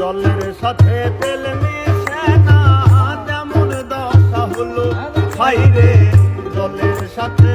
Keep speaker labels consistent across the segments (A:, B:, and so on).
A: দলের সাথে তেল মেশে না যেমন দশা হলো। খাইরে দলের সাথে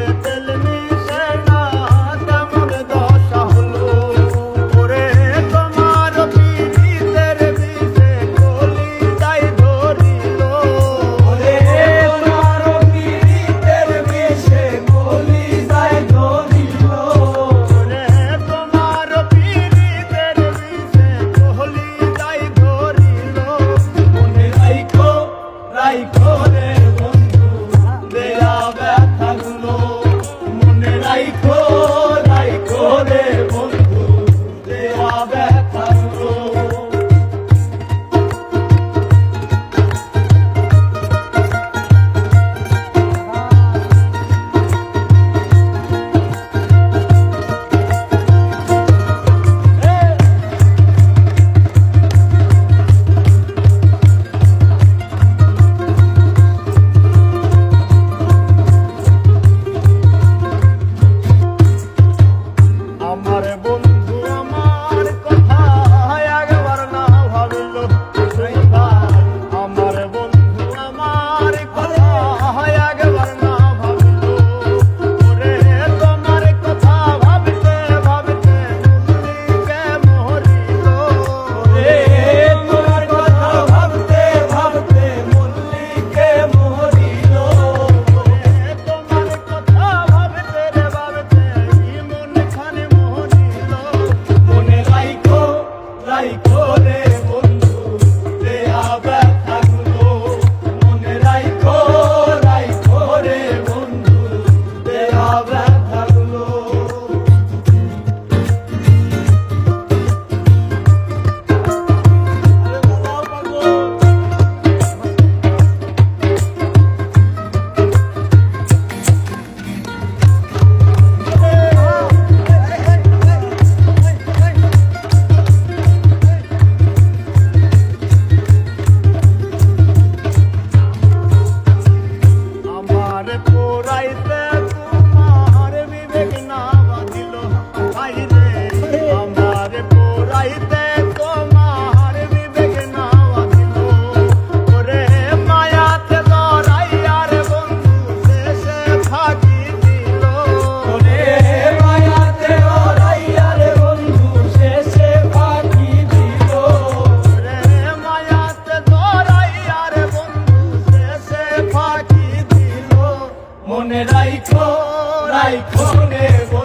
A: right there.
B: রাইখো রাইখো নেব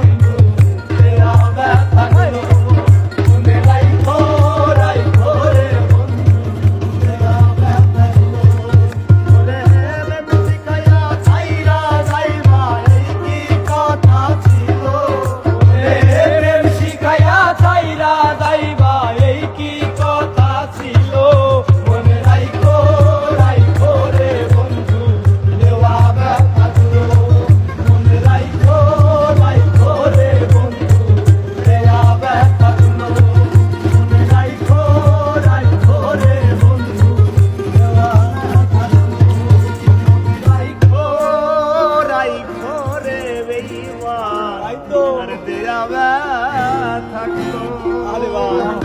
A: আরে দেয়া ব্যথা আরে বাবা